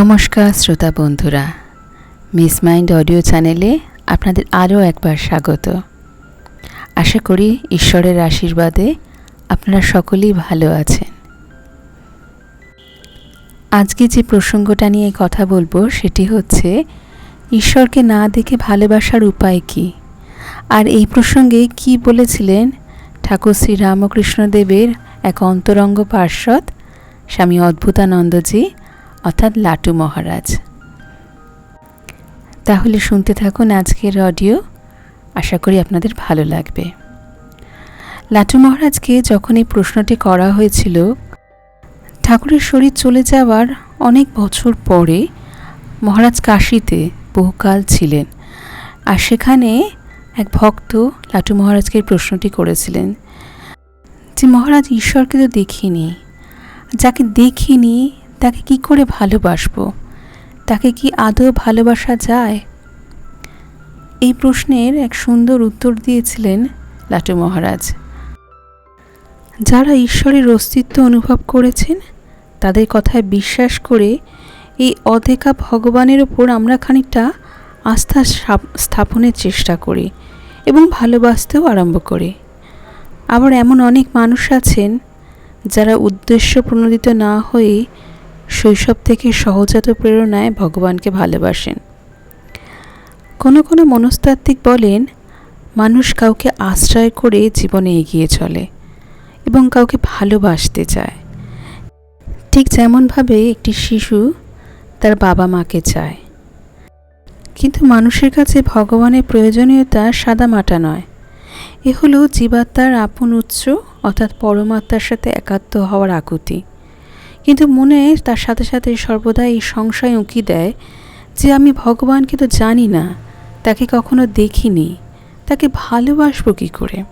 নমস্কার শ্রোতা বন্ধুরা, মিস মাইন্ড অডিও চ্যানেলে আপনাদের আরও একবার স্বাগত। আশা করি ঈশ্বরের আশীর্বাদে আপনারা সকলেই ভালো আছেন। আজকে যে প্রসঙ্গটা নিয়ে কথা বলব সেটি হচ্ছে, ঈশ্বরকে না দেখে ভালোবাসার উপায় কী? আর এই প্রসঙ্গে কি বলেছিলেন ঠাকুর শ্রী রামকৃষ্ণদেবের এক অন্তরঙ্গ পার্শ্বদ, স্বামী অদ্ভুতানন্দজি? অর্থাৎ লাটু মহারাজ। তাহলে শুনতে থাকুন আজকের অডিও আশা করি আপনাদের ভালো লাগবে। লাটু মহারাজকে যখন এই প্রশ্নটি করা হয়েছিল, ঠাকুরের শরীর চলে যাওয়ার অনেক বছর পরে মহারাজ কাশিতে বহুকাল ছিলেন আর সেখানে এক ভক্ত লাটু মহারাজকে প্রশ্নটি করেছিলেন যে, মহারাজ, ঈশ্বরকে তো দেখিনি। যাকে দেখিনি তাকে কি করে ভালোবাসবো? তাকে কি আদৌ ভালোবাসা যায়? এই প্রশ্নের এক সুন্দর উত্তর দিয়েছিলেন লাটু মহারাজ। যারা ঈশ্বরের অস্তিত্ব অনুভব করেছেন, তাদের কথায় বিশ্বাস করে এই অধেকা ভগবানের ওপর আমরা খানিকটা আস্থা স্থাপনের চেষ্টা করি এবং ভালোবাসতেও আরম্ভ করি। আবার এমন অনেক মানুষ আছেন যারা উদ্দেশ্য প্রণোদিত না হয়ে শৈশব থেকে সহজাত প্রেরণায় ভগবানকে ভালোবাসেন। কোনো কোনো মনস্তাত্ত্বিক বলেন, মানুষ কাউকে আশ্রয় করে জীবনে এগিয়ে চলে এবং কাউকে ভালোবাসতে চায়। ঠিক যেমনভাবে একটি শিশু তার বাবা মাকে চায়। কিন্তু মানুষের কাছে ভগবানের প্রয়োজনীয়তা সাদামাটা নয়। এ হলো জীবাত্মার আপন উৎস অর্থাৎ পরমাত্মার সাথে একাত্ম হওয়ার আকুতি। কিন্তু মনে তার সাথে সাথে সর্বদা এই সংশয় উঁকি দেয় যে আমি ভগবানকে তো জানি না, তাকে কখনো দেখিনি, তাকে ভালোবাসবো কী করে?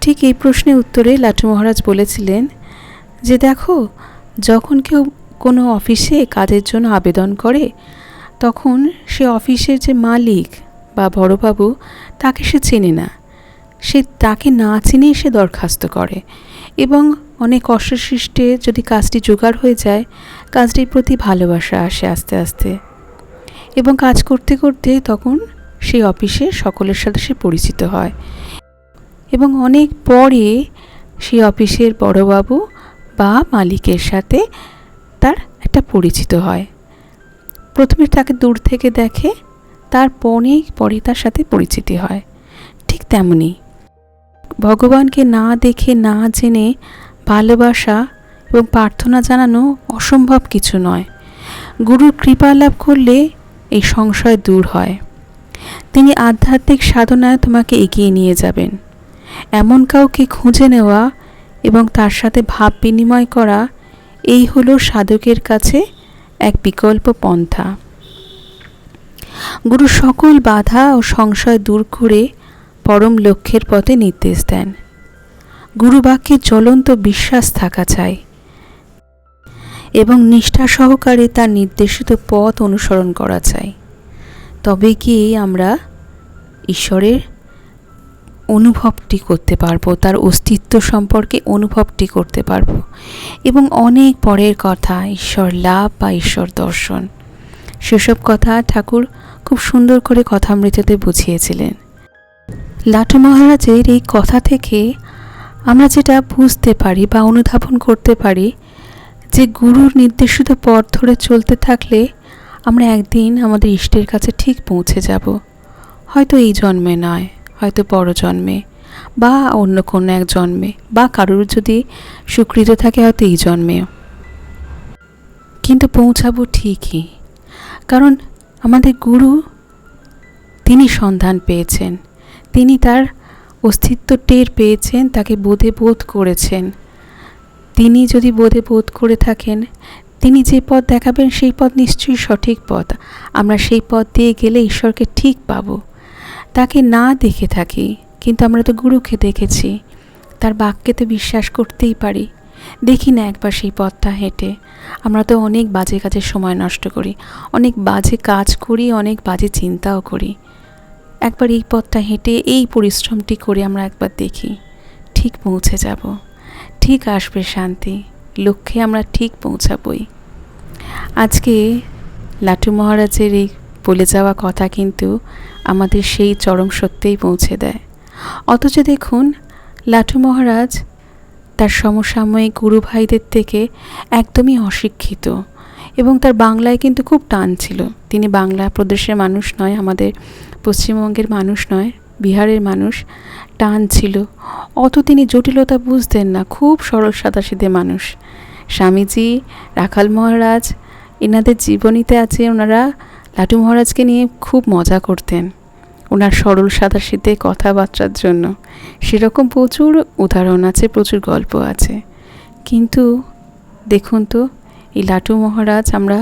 ঠিক এই প্রশ্নের উত্তরে লাটু মহারাজ বলেছিলেন যে দেখো, যখন কেউ কোনো অফিসে কাজের জন্য আবেদন করে, তখন সে অফিসের যে মালিক বা বড়বাবু, তাকে সে চেনে না। সে তাকে না চিনেই সে দরখাস্ত করে। এবং অনেক কষ্টসৃষ্টে যদি কাজটি জোগাড় হয়ে যায়, কাজটির প্রতি ভালোবাসা আসে আস্তে আস্তে। এবং কাজ করতে করতে তখন সেই অফিসে সকলের সাথে সে পরিচিত হয়। এবং অনেক পরে সেই অফিসের বড়বাবু বা মালিকের সাথে তার একটা পরিচিত হয়। প্রথমে তাকে দূর থেকে দেখে তার অনেক পরে তার সাথে পরিচিতি হয়। ঠিক তেমনি ভগবানকে না দেখে, না জেনে ভালোবাসা এবং প্রার্থনা জানানো অসম্ভব কিছু নয়। গুরুর কৃপা লাভ করলে এই সংশয় দূর হয়। তিনি আধ্যাত্মিক সাধনায় তোমাকে এগিয়ে নিয়ে যাবেন। এমন কাউকে খুঁজে নেওয়া এবং তার সাথে ভাব বিনিময় করা, এই হলো সাধকের কাছে এক বিকল্প পন্থা। গুরু সকল বাধা ও সংশয় দূর করে পরম লক্ষ্যের পথে নির্দেশ দেন। গুরুবাক্যে জ্বলন্ত বিশ্বাস থাকা চাই এবং নিষ্ঠা সহকারে তার নির্দেশিত পথ অনুসরণ করা চাই। তবে কি আমরা ঈশ্বরের অনুভবটি করতে পারব, তার অস্তিত্ব সম্পর্কে অনুভবটি করতে পারব এবং অনেক পরের কথা, ঈশ্বর লাভ বা ঈশ্বর দর্শন। সেসব কথা ঠাকুর খুব সুন্দর করে কথামৃততে বুঝিয়েছিলেন। লাটু মহারাজের এই কথা থেকে আমরা যেটা বুঝতে পারি বা অনুধাবন করতে পারি, যে গুরুর নির্দেশিত পথ ধরে চলতে থাকলে আমরা একদিন আমাদের ইষ্টের কাছে ঠিক পৌঁছে যাব। হয়তো এই জন্মে নয়, হয়তো বড় জন্মে, বা অন্য কোনো এক জন্মে, বা কারোর যদি সুকৃত থাকে হয়তো এই জন্মেও। কিন্তু পৌঁছাবো ঠিকই, কারণ আমাদের গুরু তিনি সন্ধান পেয়েছেন। তিনি তার অস্তিত্ব টের পেয়েছেন, তাকে বোধে বোধ করেছেন। তিনি যদি বোধে বোধ করে থাকেন, তিনি যে পথ দেখাবেন, সেই পথ নিশ্চয়ই সঠিক পথ। আমরা সেই পথ দিয়ে গেলে ঈশ্বরকে ঠিক পাব। তাকে না দেখে থাকি, কিন্তু আমরা তো গুরুকে দেখেছি। তার বাক্যে তো বিশ্বাস করতেই পারি। দেখি না একবার সেই পথটা হেঁটে। আমরা তো অনেক বাজে কাজে সময় নষ্ট করি, অনেক বাজে কাজ করি, অনেক বাজে চিন্তাও করি। একবার এই পথটা হেঁটে এই পরিশ্রমটি করে আমরা একবার দেখি। ঠিক পৌঁছে যাব। ঠিক আসবে শান্তি। লক্ষ্যে আমরা ঠিক পৌঁছাবই। আজকে লাটু মহারাজের এই বলে যাওয়া কথা কিন্তু আমাদের সেই চরম সত্যেই পৌঁছে দেয়। অথচ দেখুন, লাটু মহারাজ তার সমসাময়িক গুরু ভাইদের থেকে একদমই অশিক্ষিত এবং তার বাংলায় কিন্তু খুব টান ছিল। তিনি বাংলা প্রদেশের মানুষ নয়, আমাদের পশ্চিমবঙ্গের মানুষ নয়, বিহারের মানুষ টান ছিল। অত তিনি জটিলতা বুঝতেন না, খুব সরল সাদাসিধে মানুষ। স্বামীজি, রাখাল মহারাজ, এনাদের জীবনীতে আছে ওনারা লাটু মহারাজকে নিয়ে খুব মজা করতেন, ওনার সরল সাদাসিধে কথাবার্তার জন্য। সেরকম প্রচুর উদাহরণ আছে, প্রচুর গল্প আছে। কিন্তু দেখুন তো, এই লাটু মহারাজ আমরা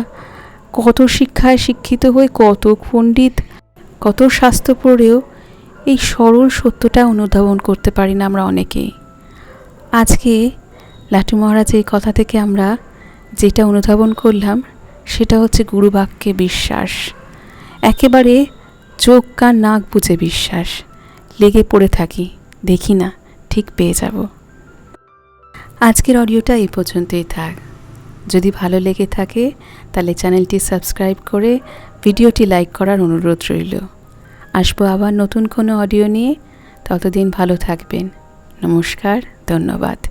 কত শিক্ষায় শিক্ষিত হয়ে কত পণ্ডিত কত স্বাস্থ্য পড়েও এই সরল সত্যটা অনুধাবন করতে পারি না আমরা অনেকেই। আজকে লাটু মহারাজ এই কথা থেকে আমরা যেটা অনুধাবন করলাম, সেটা হচ্ছে গুরুবাক্যে বিশ্বাস। একেবারে চোখ কান নাক বুঝে বিশ্বাস। লেগে পড়ে থাকি, দেখি না, ঠিক পেয়ে যাব। আজকের অডিওটা এই পর্যন্তই থাক। যদি ভালো লেগে থাকে, তাহলে চ্যানেলটি সাবস্ক্রাইব করে ভিডিওটি লাইক করার অনুরোধ রইল। আসব আবার নতুন কোনো অডিও নিয়ে। ততদিন ভালো থাকবেন। নমস্কার, ধন্যবাদ।